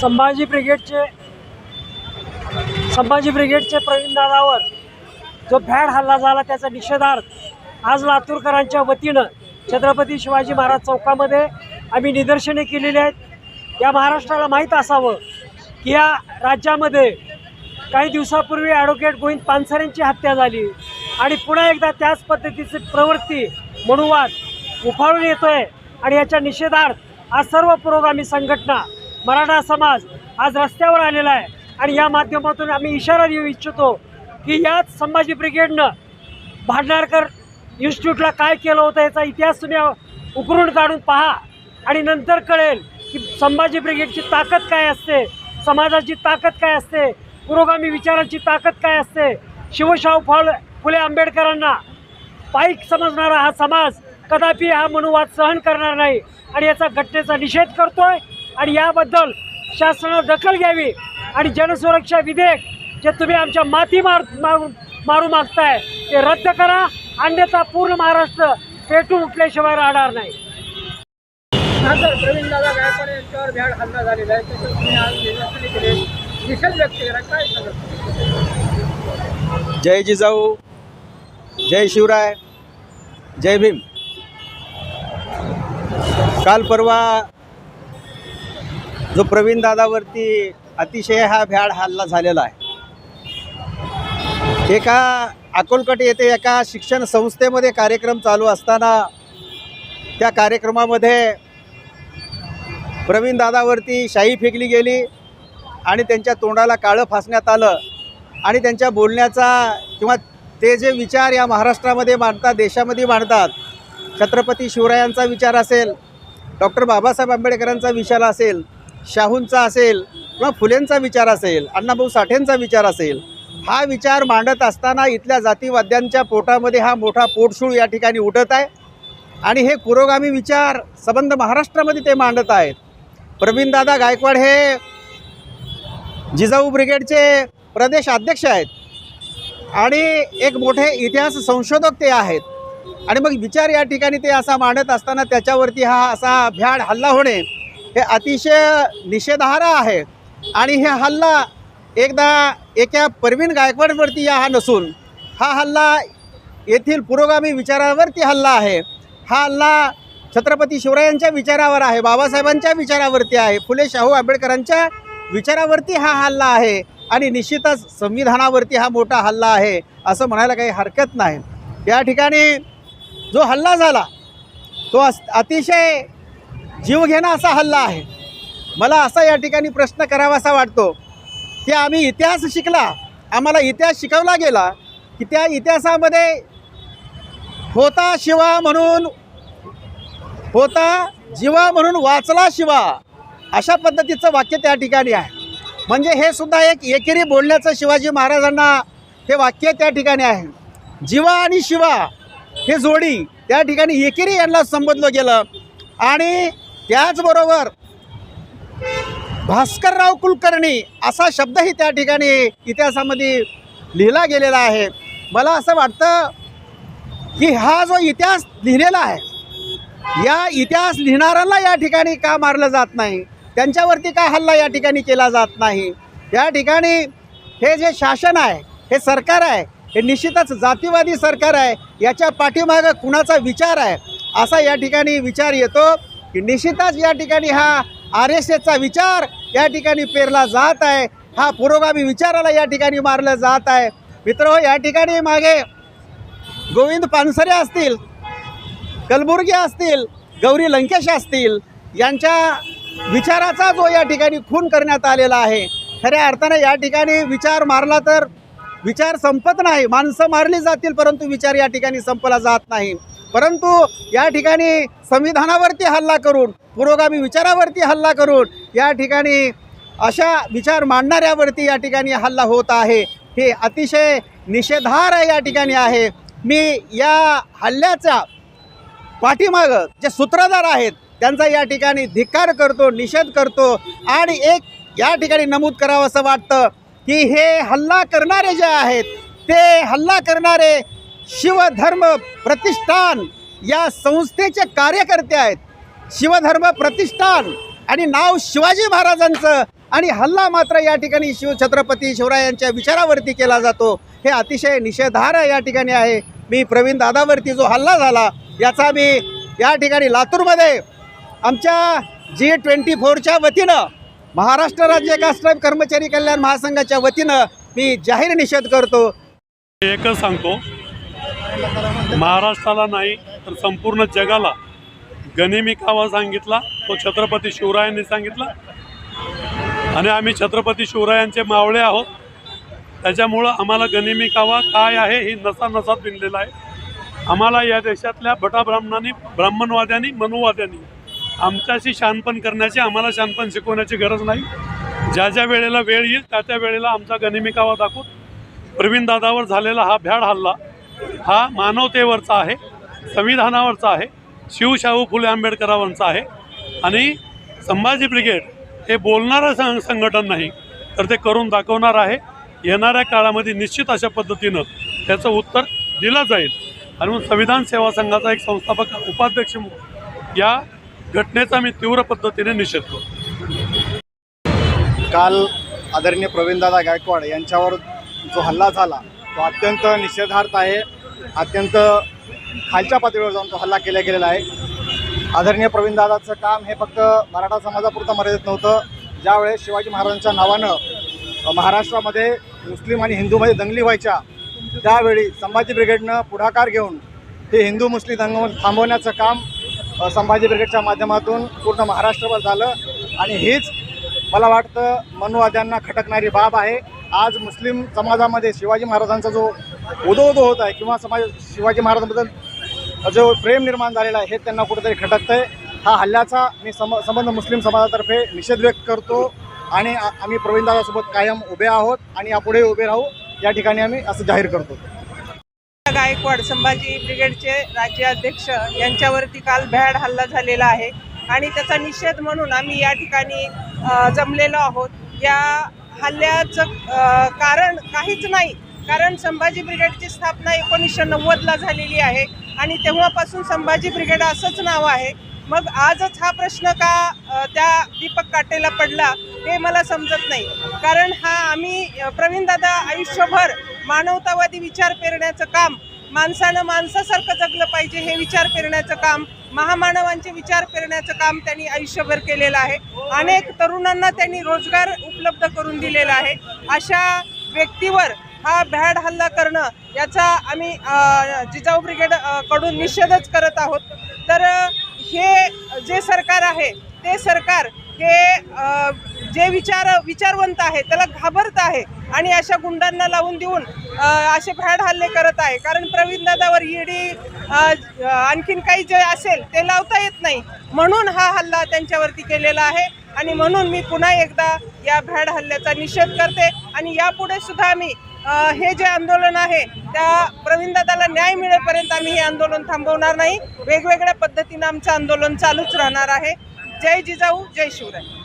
संभाजी ब्रिगेडचे संभाजी ब्रिगेडचे प्रवीण दादावर जो भॅड हल्ला झाला त्याचा निषेधार्थ आज लातूरकरांच्या वतीनं छत्रपती शिवाजी महाराज चौकामध्ये आम्ही निदर्शने केलेली आहेत. या महाराष्ट्राला माहीत असावं की या राज्यामध्ये काही दिवसापूर्वी ॲडव्होकेट गोविंद पानसरेंची हत्या झाली आणि पुन्हा एकदा त्याच पद्धतीची प्रवृत्ती मनुवाद उफाळून येतोय आणि याच्या निषेधार्थ आज सर्व पुरोगामी संघटना मराठा समाज आज रस्त्यावर आलेला आहे. आणि या माध्यमातून आम्ही इशारा देऊ इच्छितो की याच संभाजी ब्रिगेडनं भांडारकर इन्स्टिट्यूटला काय केलं होतं याचा इतिहास तुम्ही उकरून काढून पहा. आणि नंतर कळेल की संभाजी ब्रिगेडची ताकद काय असते समाजाची ताकद काय असते पुरोगामी विचारांची ताकद काय असते. शिवशाहू फळ फुले आंबेडकरांना पाईक समजणारा हा समाज कदापि हा मनुवाद सहन करणार नाही. आणि याचा घटनेचा निषेध करतोय. आणि याबद्दल शासनानं दखल घ्यावी आणि जनसुरक्षा विधेयक जे तुम्ही आमच्या माती मार मारू मारू मागताय ते रद्द करा. अन्यथा पूर्ण महाराष्ट्र पेटून उठल्याशिवाय राहणार नाही. खासदार प्रवीण दादा गायकवाड यांच्यावर भ्याड हल्ला झालेला आहे. त्याच्यात तुम्ही आज निदर्शने केले. निषेध व्यक्त केला. काय सांगत जय जिजाऊ जय शिवराय जय भीम. काल परवा जो प्रवीण दादावरती अतिशय हा भ्याड हल्ला झालेला आहे. एका अकोलकट येथे एका शिक्षण संस्थेमध्ये कार्यक्रम चालू असताना त्या कार्यक्रमामध्ये प्रवीण दादावरती शाई फेकली गेली आणि त्यांच्या तोंडाला काळं फासण्यात आलं आणि त्यांच्या बोलण्याचा किंवा ते जे विचार या महाराष्ट्रामध्ये मांडतात देशामध्ये मांडतात छत्रपती शिवरायांचा विचार असेल डॉक्टर बाबासाहेब आंबेडकरांचा विचार असेल शाहूंचा असेल किंवा फुलेंचा विचार असेल अण्णाभाऊ साठेंचा विचार असेल हा विचार मांडत असताना इथल्या जातीवाद्यांच्या पोटामध्ये हा मोठा पोटशूळ या ठिकाणी उठत आहे. आणि हे पुरोगामी विचार संबंध महाराष्ट्रामध्ये ते मांडत आहेत. प्रवीणदादा गायकवाड हे जिजाऊ ब्रिगेडचे प्रदेश अध्यक्ष आहेत. आणि एक मोठे इतिहास संशोधक ते आहेत. आणि मग विचार या ठिकाणी ते असा मांडत असताना त्याच्यावरती हा असा भ्याड हल्ला होणे हे अतिशय निषेधार्ह आहे. आणि हे हल्ला एकदा एका परवीन गायकवाडवरती या हा नसून हा हल्ला येथील पुरोगामी विचारावरती हल्ला आहे. हा हल्ला छत्रपती शिवरायांच्या विचारावर आहे बाबासाहेबांच्या विचारावरती आहे फुले शाहू आंबेडकरांच्या विचारावरती हा हल्ला आहे आणि निश्चितच संविधानावरती हा मोठा हल्ला आहे असं म्हणायला काही हरकत नाही. या ठिकाणी जो हल्ला झाला तो अतिशय जीवघेणा असा हल्ला आहे. मला असा या ठिकाणी प्रश्न करावासा वाटतो की आम्ही इतिहास शिकला आम्हाला इतिहास शिकवला गेला की त्या इतिहासामध्ये होता शिवा म्हणून होता जीवा म्हणून वाचला शिवा अशा पद्धतीचं वाक्य त्या ठिकाणी आहे. म्हणजे हे सुद्धा एक एकेरी बोलण्याचं शिवाजी महाराजांना हे वाक्य त्या ठिकाणी आहे. जीवा आणि शिवा हे जोडी त्या ठिकाणी एकेरी यांना संबोधलं गेलं. आणि त्याचबरोबर भास्करराव कुलकर्णी असा शब्दही त्या ठिकाणी इतिहासामध्ये लिहिला गेलेला आहे. मला असं वाटतं की हा जो इतिहास लिहिलेला आहे या इतिहास लिहिणाऱ्यांना या ठिकाणी का मारलं जात नाही? त्यांच्यावरती का हल्ला या ठिकाणी केला जात नाही? या ठिकाणी हे जे शासन आहे हे सरकार आहे हे निश्चितच जातीवादी सरकार आहे याच्या पाठीमागं कुणाचा विचार आहे? असा या ठिकाणी विचार येतो. की निश्चितच या ठिकाणी हा आर एस एसचा विचार या ठिकाणी पेरला जात आहे. हा पुरोगामी विचाराला या ठिकाणी मारलं जात आहे. मित्र या ठिकाणी मागे गोविंद पानसरे असतील कलबुर्गी असतील गौरी लंकेश असतील यांच्या विचाराचा जो या ठिकाणी खून करण्यात आलेला आहे खऱ्या अर्थानं या ठिकाणी विचार मारला तर विचार संपत नाही. माणसं मारली जातील परंतु विचार या ठिकाणी संपला जात नाही. परंतु या ठिकाणी संविधानावरती हल्ला करून पुरोगामी विचारावरती हल्ला करून या ठिकाणी अशा विचार मांडणाऱ्यावरती या ठिकाणी हल्ला होत आहे. हे अतिशय निषेधार या ठिकाणी आहे. मी या हल्ल्याचा पाठीमागं जे सूत्रधार आहेत त्यांचा या ठिकाणी धिक्कार करतो निषेध करतो आणि एक या ठिकाणी नमूद करावं असं वाटतं. की हे हल्ला करणारे जे आहेत ते हल्ला करणारे शिवधर्म प्रतिष्ठान या संस्थेचे कार्यकर्ते आहेत. शिवधर्म प्रतिष्ठान आणि नाव शिवाजी महाराजांचं आणि हल्ला मात्र या ठिकाणी शिव छत्रपती शिवरायांच्या विचारावरती केला जातो. हे अतिशय निषेधार्ह या ठिकाणी आहे. मी प्रवीण दादावरती जो हल्ला झाला याचा मी या ठिकाणी लातूरमध्ये आमच्या जी ट्वेंटी फोरच्या वतीनं महाराष्ट्र राज्य कास्ट्राईब कर्मचारी कल्याण महासंघाच्या वतीनं मी जाहीर निषेध करतो. एकच सांगतो. महाराष्ट्राला नाही तर संपूर्ण जगाला गनिमी कावा सांगितला तो छत्रपती शिवरायांनी सांगितला. आणि आम्ही छत्रपती शिवरायांचे मावळे आहोत. त्याच्यामुळं आम्हाला गनिमी कावा काय आहे ही नसा नसात बिनलेला आहे. आम्हाला या देशातल्या भटाब्राह्मणांनी ब्राह्मणवाद्यांनी मनुवाद्यांनी आमच्याशी शानपण करण्याची आम्हाला शानपण शिकवण्याची गरज नाही. ज्या ज्या वेळेला वेळ येईल त्या त्या वेळेला आमचा गनिमिकावा दाखवून प्रवीण दादावर झालेला हा भ्याड हल्ला हा मानवतेवरचा आहे संविधानावरचा आहे शिवशाहू फुले आंबेडकरांचा आहे. आणि संभाजी ब्रिगेड हे बोलणारं सं संघटन नाही तर ते करून दाखवणार आहे. येणाऱ्या काळामध्ये निश्चित अशा पद्धतीनं त्याचं उत्तर दिलं जाईल. आणि मग संविधान सेवा संघाचा एक संस्थापक उपाध्यक्ष या घटनेचा मी तीव्र पद्धतीने निषेध करतो. काल आदरणीय प्रवीणदादा गायकवाड यांच्यावर जो हल्ला झाला तो अत्यंत निषेधार्थ आहे. अत्यंत खालच्या पातळीवर जाऊन तो हल्ला केला गेलेला आहे. आदरणीय प्रवीणदादाचं काम हे फक्त मराठा समाजापुरतं मर्यादित नव्हतं. ज्यावेळेस शिवाजी महाराजांच्या नावानं महाराष्ट्रामध्ये मुस्लिम आणि हिंदूमध्ये दंगली व्हायच्या त्यावेळी संभाजी ब्रिगेडनं पुढाकार घेऊन हे हिंदू मुस्लिम दंग थांबवण्याचं काम संभाजी ब्रिगेडच्या माध्यमातून पूर्ण महाराष्ट्रभर झालं. आणि हीच मला वाटतं मनुवाद्यांना खटकणारी बाब आहे. आज मुस्लिम समाजामध्ये शिवाजी महाराजांचा जो उदो उदो होत आहे किंवा समाज शिवाजी महाराजांबद्दल जो प्रेम निर्माण झालेला आहे हे त्यांना कुठेतरी खटकतं आहे हा हल्ल्याचा मी सम संबंध मुस्लिम समाजातर्फे निषेध व्यक्त करतो आणि आम्ही प्रवीणदादासोबत कायम उभे आहोत आणि यापुढे उभे राहू. या ठिकाणी आम्ही असं जाहीर करतो. गायकवाड संभाजी ब्रिगेडचे राज्याध्यक्ष यांच्यावरती काल भ्याड हल्ला झालेला आहे. आणि त्याचा निषेध म्हणून आम्ही या ठिकाणी जमलेलो आहोत. या हल्ल्याचं कारण काहीच नाही. कारण संभाजी ब्रिगेडची स्थापना एकोणीसशे नव्वदला झालेली आहे. आणि तेव्हापासून संभाजी ब्रिगेड असंच नाव आहे. मग आजच हा प्रश्न का त्या दीपक काटेला पडला हे मला समजत नाही. कारण हा आम्ही प्रवीणदादा आयुष्यभर मानवतावादी विचार पेरण्याचं काम माणसानं माणसासारखं जगलं पाहिजे हे विचार पेरण्याचं काम महामानवांचे विचार पेरण्याचं काम त्यांनी आयुष्यभर केलेलं आहे. अनेक तरुणांना त्यांनी रोजगार उपलब्ध करून दिलेला आहे. अशा व्यक्तीवर हा भ्याड हल्ला करणं याचा आम्ही जिजाऊ ब्रिगेडकडून निषेधच करत आहोत. तर हे जे सरकार आहे ते सरकार हे जे विचार विचारवंत आहे त्याला घाबरत आहे आणि अशा गुंडांना लावून देऊन असे भ्याड हल्ले करत आहे. कारण प्रवीण दादावर ईडी आणखीन काही जे असेल ते लावता येत नाही. म्हणून हा हल्ला त्यांच्यावरती केलेला आहे आणि म्हणून मी पुन्हा एकदा या भ्याड हल्ल्याचा निषेध करते आणि यापुढे सुद्धा आम्ही हे जे आंदोलन आहे त्या प्रवीणदादाला न्याय मिळेपर्यंत आम्ही हे आंदोलन थांबवणार नाही. वेगवेगळ्या पद्धतीनं आमचं आंदोलन चालूच राहणार आहे. जय जिजाऊ जय शिवराय.